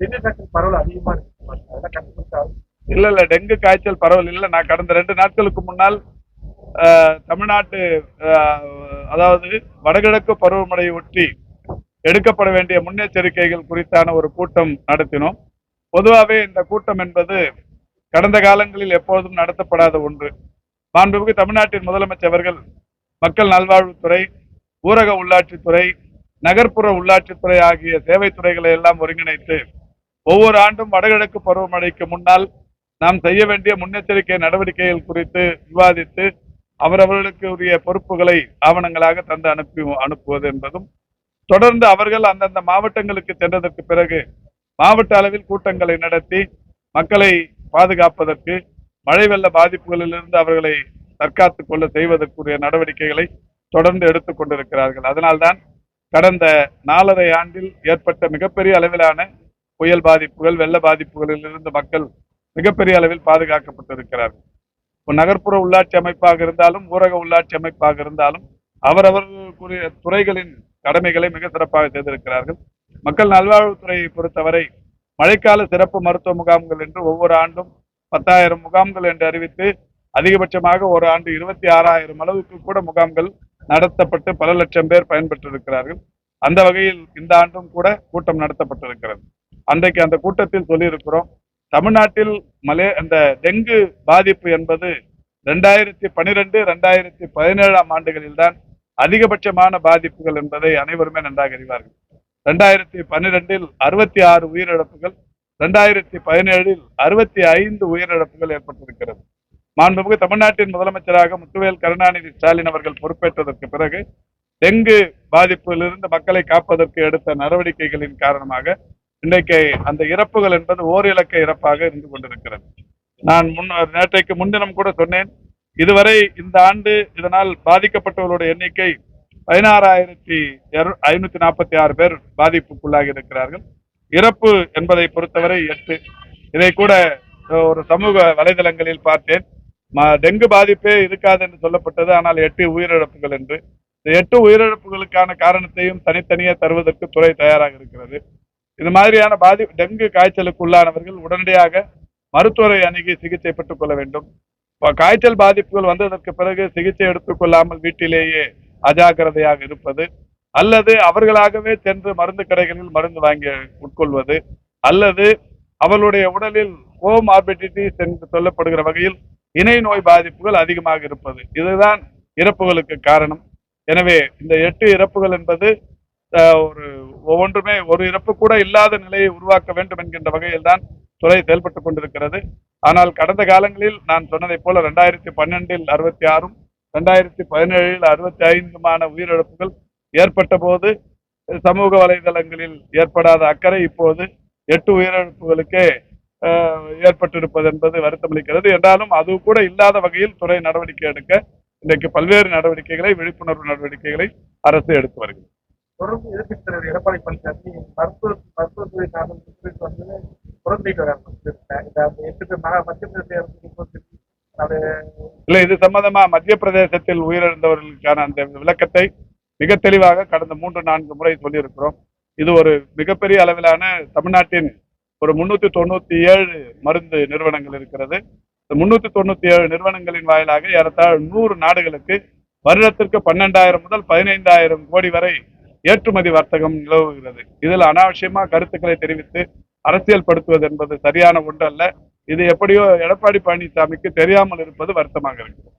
Dengue காய்ச்சல் பரவல் அதிகமா இருக்கு. அதெல்லாம் கண்டுபிடிச்சா இல்ல இல்ல டெங்கு காய்ச்சல் பரவல் இல்ல. நான் கடந்த ரெண்டு நாட்களுக்கு முன்னால் தமிழ்நாட்டு அதாவது வடகிழக்கு பருவமழையை ஒட்டி எடுக்கப்பட வேண்டிய முன்னெச்சரிக்கைகள் குறித்தான ஒரு கூட்டம் நடத்தினோம். பொதுவாகவே இந்த கூட்டம் என்பது கடந்த காலங்களில் எப்போதும் நடத்தப்படாத ஒன்று. மாண்புமிகு தமிழ்நாட்டின் முதலமைச்சர் மக்கள் நல்வாழ்வுத்துறை ஊரக உள்ளாட்சித்துறை நகர்ப்புற உள்ளாட்சித்துறை ஆகிய சேவை துறைகளை எல்லாம் ஒருங்கிணைத்து ஒவ்வொரு ஆண்டும் வடகிழக்கு பருவமழைக்கு முன்னால் நாம் செய்ய வேண்டிய முன்னெச்சரிக்கை நடவடிக்கைகள் குறித்து விவாதித்து அவரவர்களுக்கு உரிய பொறுப்புகளை ஆவணங்களாக தந்து அனுப்பி அனுப்புவது என்பதும் தொடர்ந்து அவர்கள் அந்தந்த மாவட்டங்களுக்கு சென்றதற்கு பிறகு மாவட்ட அளவில் கூட்டங்களை நடத்தி மக்களை பாதுகாப்பதற்கு மழை வெள்ள பாதிப்புகளிலிருந்து அவர்களை தற்காத்துக் கொள்ள செய்வதற்குரிய நடவடிக்கைகளை தொடர்ந்து எடுத்துக் கொண்டிருக்கிறார்கள். அதனால்தான் கடந்த நாலரை ஆண்டில் ஏற்பட்ட மிகப்பெரிய அளவிலான புயல் பாதிப்புகள் வெள்ள பாதிப்புகளில் இருந்து மக்கள் மிகப்பெரிய அளவில் பாதுகாக்கப்பட்டிருக்கிறார்கள். இப்போ நகர்ப்புற உள்ளாட்சி அமைப்பாக இருந்தாலும் ஊரக உள்ளாட்சி அமைப்பாக இருந்தாலும் அவரவர்களுக்குரிய துறைகளின் கடமைகளை மிக சிறப்பாக செய்திருக்கிறார்கள். மக்கள் நல்வாழ்வுத்துறையை பொறுத்தவரை மழைக்கால சிறப்பு மருத்துவ முகாம்கள் என்று ஒவ்வொரு ஆண்டும் பத்தாயிரம் முகாம்கள் என்று அறிவித்து அதிகபட்சமாக ஒரு ஆண்டு இருபத்தி ஆறாயிரம் அளவுக்கு கூட முகாம்கள் நடத்தப்பட்டு பல லட்சம் பேர் பயன்பெற்றிருக்கிறார்கள். அந்த வகையில் இந்த ஆண்டும் கூட கூட்டம் நடத்தப்பட்டிருக்கிறது. அன்றைக்கு அந்த கூட்டத்தில் சொல்லியிருக்கிறோம் தமிழ்நாட்டில் மலே அந்த டெங்கு பாதிப்பு என்பது ரெண்டாயிரத்தி பனிரெண்டு ரெண்டாயிரத்தி பதினேழாம் ஆண்டுகளில் தான் அதிகபட்சமான பாதிப்புகள் என்பதை அனைவருமே நன்றாக அறிவார்கள். ரெண்டாயிரத்தி பன்னிரெண்டில் அறுபத்தி ஆறு உயிரிழப்புகள் ரெண்டாயிரத்தி பதினேழில் அறுபத்தி ஐந்து உயிரிழப்புகள் ஏற்பட்டிருக்கிறது. மாண்புமிகு தமிழ்நாட்டின் முதலமைச்சராக முத்துவேல் கருணாநிதி ஸ்டாலின் அவர்கள் பொறுப்பேற்றதற்கு பிறகு டெங்கு பாதிப்பிலிருந்து மக்களை காப்பதற்கு எடுத்த நடவடிக்கைகளின் காரணமாக இன்றைக்கு அந்த இறப்புகள் என்பது ஓர் இலக்க இறப்பாக இருந்து கொண்டிருக்கிறது. நான் முன் நேற்றைக்கு முன்தினம் கூட சொன்னேன் இதுவரை இந்த ஆண்டு இதனால் பாதிக்கப்பட்டவர்களுடைய எண்ணிக்கை பதினாறாயிரத்தி ஐநூத்தி நாற்பத்தி ஆறு பேர் பாதிப்புக்குள்ளாகி இருக்கிறார்கள். இறப்பு என்பதை பொறுத்தவரை எட்டு. இதை கூட ஒரு சமூக வலைதளங்களில் பார்த்தேன். டெங்கு பாதிப்பே இருக்காது என்று சொல்லப்பட்டது ஆனால் எட்டு உயிரிழப்புகள் என்று. இந்த எட்டு உயிரிழப்புகளுக்கான காரணத்தையும் தனித்தனியே தருவதற்கு துறை தயாராக இருக்கிறது. இது மாதிரியான பாதி டெங்கு காய்ச்சலுக்கு உள்ளானவர்கள் உடனடியாக மருத்துவரை அணுகி சிகிச்சை பெற்றுக் கொள்ள வேண்டும். காய்ச்சல் பாதிப்புகள் வந்ததற்கு பிறகு சிகிச்சை எடுத்துக்கொள்ளாமல் வீட்டிலேயே அஜாக்கிரதையாக இருப்பது அல்லது அவர்களாகவே சென்று மருந்து கடைகளில் மருந்து வாங்கி உட்கொள்வது அல்லது அவளுடைய உடலில் ஹோம் கோமார்பிடிட்டிஸ் என்று சொல்லப்படுகிற வகையில் இணை நோய் பாதிப்புகள் அதிகமாக இருப்பது. இதுதான் இறப்புகளுக்கு காரணம். எனவே இந்த எட்டு இறப்புகள் என்பது ஒரு ஒவ்வொன்றுமே ஒரு இறப்பு கூட இல்லாத நிலையை உருவாக்க வேண்டும் என்கின்ற வகையில் தான் துறை செயல்பட்டுக் கொண்டிருக்கிறது. ஆனால் கடந்த காலங்களில் நான் சொன்னதைப் போல ரெண்டாயிரத்தி பன்னெண்டில் அறுபத்தி ஆறும் ரெண்டாயிரத்தி பதினேழில் அறுபத்தி ஐந்துமான உயிரிழப்புகள் ஏற்பட்ட போது சமூக வலைதளங்களில் ஏற்படாத அக்கறை இப்போது எட்டு உயிரிழப்புகளுக்கே ஏற்பட்டிருப்பது என்பது வருத்தமளிக்கிறது. என்றாலும் அது கூட இல்லாத வகையில் துறை நடவடிக்கை எடுக்க இன்றைக்கு பல்வேறு நடவடிக்கைகளை விழிப்புணர்வு நடவடிக்கைகளை அரசு எடுத்து வருகிறது. தொடர்ந்து எதிர்க்கட்சி தலைவர் எடப்பாடி பழனிசாமி மருத்துவ மருத்துவத்துறை சார்ந்த வந்து புறந்தீட்டு வர இந்த எட்டு மத்திய அது இல்ல இது சம்பந்தமா மத்திய பிரதேசத்தில் உயிரிழந்தவர்களுக்கான அந்த விளக்கத்தை மிக தெளிவாக கடந்த மூன்று நான்கு முறை சொல்லியிருக்கிறோம். இது ஒரு மிகப்பெரிய அளவிலான தமிழ்நாட்டின் ஒரு முன்னூத்தி தொண்ணூத்தி ஏழு மருந்து நிறுவனங்கள் இருக்கிறது. முன்னூத்தி தொண்ணூத்தி ஏழு நிறுவனங்களின் வாயிலாக ஏறத்தாழ நூறு நாடுகளுக்கு வருடத்திற்கு பன்னெண்டாயிரம் முதல் பதினைந்தாயிரம் கோடி வரை ஏற்றுமதி வர்த்தகம் நிலவுகிறது. இதில் அனாவசியமா கருத்துக்களை தெரிவித்து அரசியல் படுத்துவது என்பது சரியான ஒன்று அல்ல இது எப்படியோ எடப்பாடி பழனிசாமிக்கு தெரியாமல் இருப்பது வருத்தமாக இருக்கிறது.